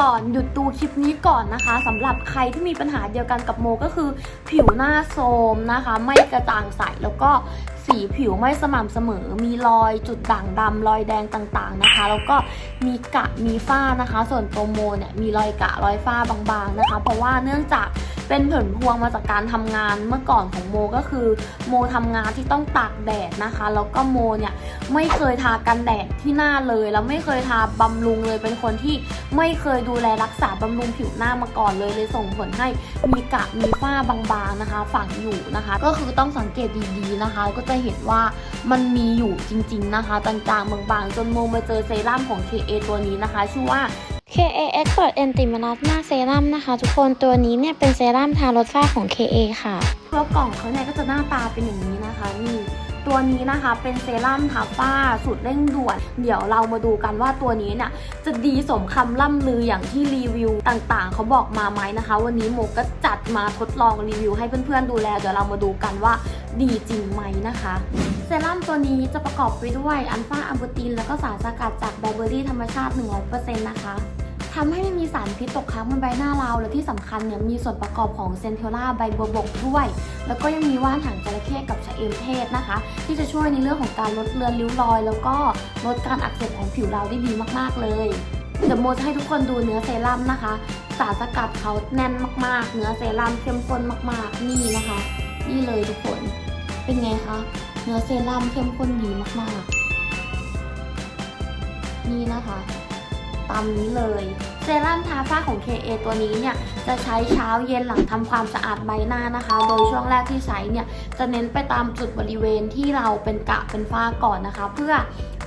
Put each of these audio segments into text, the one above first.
ก่อนหยุดดูคลิปนี้ก่อนนะคะสำหรับใครที่มีปัญหาเดียวกันกับโมก็คือ ผิวหน้าโทรมนะคะ ไม่กระจ่างใสแล้วก็สีผิวไม่สม่ำเสมอ มีรอยจุดด่างดำรอยแดงต่างๆนะคะ แล้วก็มีกะมีฝ้านะคะ ส่วนตัวโมเนี่ยมีรอยกะรอยฝ้าบางๆนะคะ เพราะว่าเนื่องจาก เป็นผลพวงมาจากการทำงานเมื่อก่อนของโมก็คือ โมทำงานที่ต้องตากแดดนะคะ แล้วก็โมเนี่ยไม่เคยทากันแดดที่หน้าเลย แล้วไม่เคยทาบำรุงเลย เป็นคนที่ไม่เคยดูแลรักษาบำรุงผิวหน้ามาก่อนเลยเลยส่งผลให้มีกระมีฝ้าบางๆนะคะ ฝังอยู่นะคะ ก็คือต้องสังเกตดีๆนะคะ ก็จะเห็นว่ามันมีอยู่จริง ๆนะคะจางๆบางๆ จนโมมาเจอเซรั่มของ KA ตัวนี้นะคะ ชื่อว่า KA Expert Anti Melasma Serum นะคะ ทุกคนตัวนี้เนี่ยเป็นเซรั่มทาลดฝ้าของ KA ค่ะ ตัวกล่องเขาเนี่ยก็จะหน้าตาเป็นอย่างนี้นะคะนี่ตัวนี้นะคะเป็นเซรั่มทาฝ้าสูตรเร่งด่วน เดี๋ยวเรามาดูกันว่าตัวนี้เนี่ยจะดีสมคำล่ำลืออย่างที่รีวิวต่างๆ เขาบอกมาไหมนะคะ วันนี้โมก็จัดมาทดลองรีวิวให้เพื่อนๆดูแลเดี๋ยวเรามาดูกันว่าดีจริงไหมนะคะเซรั่มตัวนี้จะประกอบไปด้วยอัลฟาอะบูตินแล้วก็สารสกัดจากแบล็คเบอร์รี่ธรรมชาติ 100%นะคะ ทำให้ไม่มีสารพิษตกค้างบนใบหน้าเรา และที่สำคัญเนี่ยมีส่วนประกอบของเซนเทลล่าใบบัวบกด้วย แล้วก็ยังมีว่านหางจระเข้กับชะเอมเทศนะคะ ที่จะช่วยในเรื่องของการลดเลือนริ้วรอย แล้วก็ลดการอักเสบของผิวเราได้ดีมากๆเลยเดี๋ยวโมจะให้ทุกคนดูเนื้อเซรั่มนะคะ สารสกัดเขาแน่นมากๆ เนื้อเซรั่มเข้มข้นมากๆ นี่นะคะ นี่เลยทุกคน เป็นไงคะ เนื้อเซรั่มเข้มข้นดีมากๆ นี่นะคะ ตามนี้เลยเซรั่มทาฝ้าของ KA ตัวนี้เนี่ยจะใช้เช้าเย็นหลังทำความสะอาดใบหน้านะคะ โดยช่วงแรกที่ใช้เนี่ยจะเน้นไปตามจุดบริเวณที่เราเป็นกะเป็นฝ้าก่อนนะคะ เพื่อ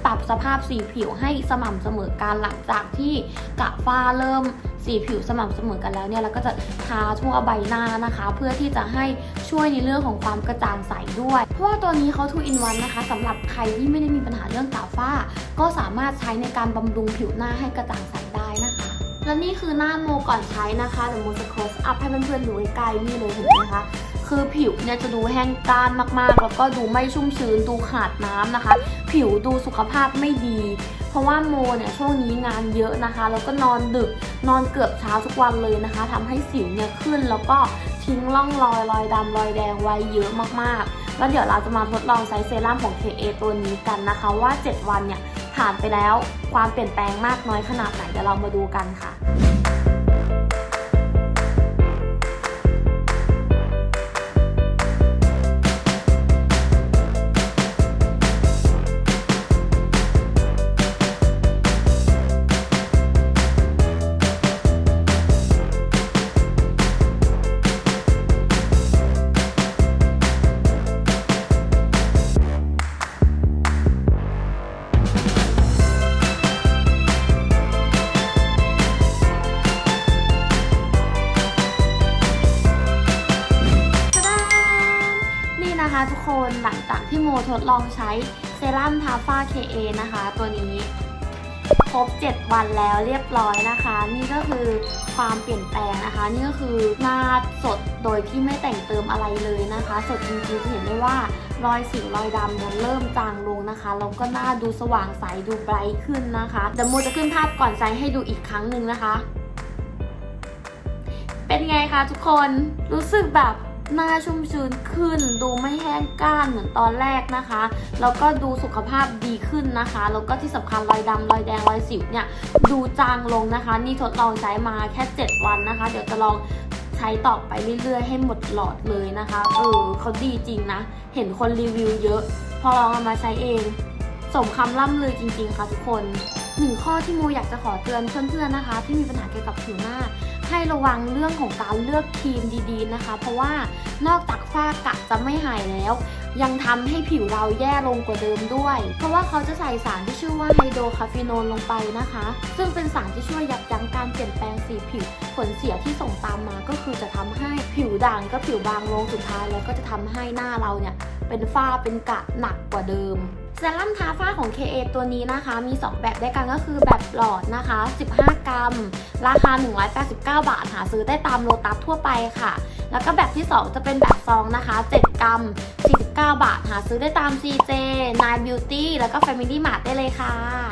ปรับสภาพสีผิวให้สม่ำเสมอการหลังจากที่กะฝ้าเริ่ม สีผิวสม่ำเสมอกันแล้วเนี่ยเราก็จะทาทั่วใบหน้านะคะ เพื่อที่จะให้ช่วยในเรื่องของความกระจ่างใสด้วย เพราะว่าตัวนี้เขาทูอินวันนะคะสำหรับใครที่ไม่ได้มีปัญหาเรื่องตาฝ้า ก็สามารถใช้ในการบำรุงผิวหน้าให้กระจ่างใสได้นะคะ และนี่คือหน้าโมก่อนใช้นะคะแต่โมจะ close up ให้เพื่อนๆดูใกล้ๆนี่เลยเห็นไหมคะ คือผิวเนี่ยจะดูแห้งกร้านมากๆ แล้วก็ดูไม่ชุ่มชื้นดูขาดน้ำนะคะ ผิวดูสุขภาพไม่ดี เพราะว่าโมเนี่ยช่วงนี้งานเยอะนะคะ แล้วก็นอนดึกนอนเกือบเช้าทุกวันเลยนะคะทำให้สิวเนี่ยขึ้นแล้วก็ทิ้งร่องรอยรอยดำรอยแดงไว้เยอะมากๆ แล้วเดี๋ยวเราจะมาทดลองใช้เซรั่มของ KA ตัวนี้กันนะคะ ว่า 7 วันเนี่ยผ่านไปแล้วความเปลี่ยนแปลงมากน้อยขนาดไหนเดี๋ยวเรามาดูกันค่ะ นะคะทุกคนหลังจากที่โมทดลองใช้เซรั่มทาฝ้า KA นะคะ ตัวนี้ครบ 7 วันแล้วเรียบร้อยนะคะ นี่ก็คือความเปลี่ยนแปลงนะคะ นี่ก็คือหน้าสดโดยที่ไม่แต่งเติมอะไรเลยนะคะ สดจริงๆจะเห็นได้ว่ารอยสิวรอยดำเนี่ยเริ่มจางลงนะคะแล้วก็หน้าดูสว่างใสดูไบรท์ขึ้นนะคะเดี๋ยวโมจะขึ้นภาพก่อนใช้ให้ดูอีกครั้งหนึ่งนะคะ เป็นไงคะทุกคนรู้สึกแบบ หน้าชุ่มชื้นขึ้น ดูไม่แห้งก้านเหมือนตอนแรกนะคะแล้วก็ดูสุขภาพดีขึ้นนะคะแล้วก็ที่สำคัญรอยดำรอยแดงรอยสิวเนี่ยดูจางลงนะคะ นี่ทดลองใช้มาแค่ 7 วันนะคะ เดี๋ยวจะลองใช้ต่อไปเรื่อยๆ ให้หมดหลอดเลยนะคะ เออเขาดีจริงนะ เห็นคนรีวิวเยอะ พอลองเอามาใช้เอง สมคำล่ำลือจริง ๆ ค่ะทุกคนหนึ่งข้อที่โมอยากจะขอเตือนเพื่อนๆนะคะ ที่มีปัญหาเกี่ยวกับผิวหน้า ให้ระวังเรื่องของการเลือกครีมดีๆนะคะ เพราะว่านอกจากฝ้ากระจะไม่หายแล้ว ยังทำให้ผิวเราแย่ลงกว่าเดิมด้วย เพราะว่าเขาจะใส่สารที่ชื่อว่าไฮโดรคาเฟโนนลงไปนะคะ ซึ่งเป็นสารที่ช่วยยับยั้งการเปลี่ยนแปลงสีผิว ผลเสียที่ส่งตามมาก็คือจะทำให้ผิวด่างก็ผิวบางลงสุดท้ายแล้วก็จะทำให้หน้าเราเนี่ยเป็นฝ้าเป็นกระหนักกว่าเดิม เซรั่มทาฝ้าของ KA ตัวนี้นะคะ มี 2 แบบด้วยกันก็คือแบบหลอดนะคะ 15 กรัม ราคา 189 บาท หาซื้อได้ตามโลตัสทั่วไปค่ะ แล้วก็แบบที่ 2 จะเป็นแบบซองนะคะ 7 กรัม 49 บาท หาซื้อได้ตาม CJ Nine Beauty แล้วก็ Family Mart ได้เลยค่ะ